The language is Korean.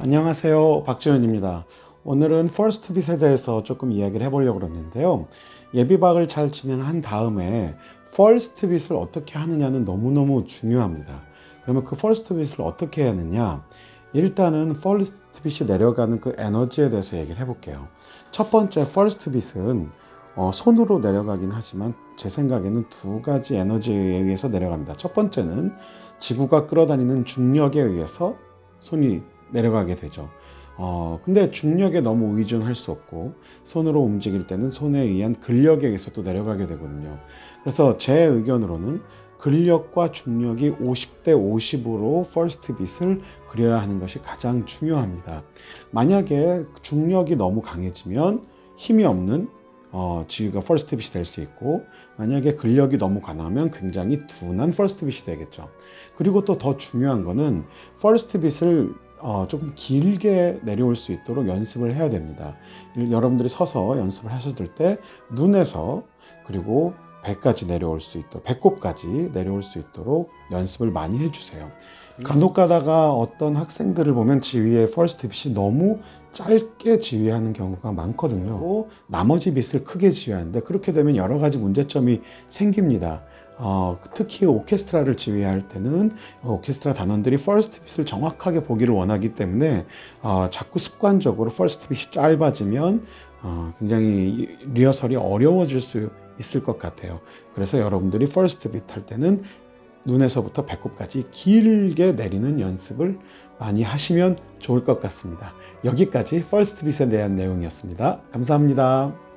안녕하세요. 박지현입니다. 오늘은 퍼스트 빗에 대해서 조금 이야기를 해보려고 그러는데요. 예비박을 잘 진행한 다음에 퍼스트 빗을 어떻게 하느냐는 너무너무 중요합니다. 그러면 그 퍼스트 빗을 어떻게 하느냐? 일단은 퍼스트 빗이 내려가는 그 에너지에 대해서 얘기를 해볼게요. 첫 번째 퍼스트 빗은 어, 손으로 내려가긴 하지만 제 생각에는 두 가지 에너지에 의해서 내려갑니다. 첫 번째는 지구가 끌어다니는 중력에 의해서 손이 내려가게 되죠. 어, 근데 중력에 너무 의존할 수 없고 손으로 움직일 때는 손에 의한 근력에 의해서 또 내려가게 되거든요. 그래서 제 의견으로는 근력과 중력이 50대 50으로 퍼스트 빛을 그려야 하는 것이 가장 중요합니다. 만약에 중력이 너무 강해지면 힘이 없는 어, 지위가 퍼스트 빛이 될 수 있고 만약에 근력이 너무 강하면 굉장히 둔한 퍼스트 빛이 되겠죠. 그리고 또 더 중요한 거는 퍼스트 빛을 어, 조금 길게 내려올 수 있도록 연습을 해야 됩니다. 여러분들이 서서 연습을 하셨을 때 눈에서 그리고 배까지 내려올 수 있도록 배꼽까지 내려올 수 있도록 연습을 많이 해주세요. 간혹 가다가 어떤 학생들을 보면 지휘의 퍼스트 빛이 너무 짧게 지휘하는 경우가 많거든요. 나머지 빛을 크게 지휘하는데 그렇게 되면 여러 가지 문제점이 생깁니다. 어, 특히 오케스트라를 지휘할 때는 오케스트라 단원들이 퍼스트 빛을 정확하게 보기를 원하기 때문에 어, 자꾸 습관적으로 퍼스트 빛이 짧아지면 어, 굉장히 리허설이 어려워질 수 있을 것 같아요. 그래서 여러분들이 퍼스트 빛할 때는 눈에서부터 배꼽까지 길게 내리는 연습을 많이 하시면 좋을 것 같습니다. 여기까지 퍼스트 빛에 대한 내용이었습니다. 감사합니다.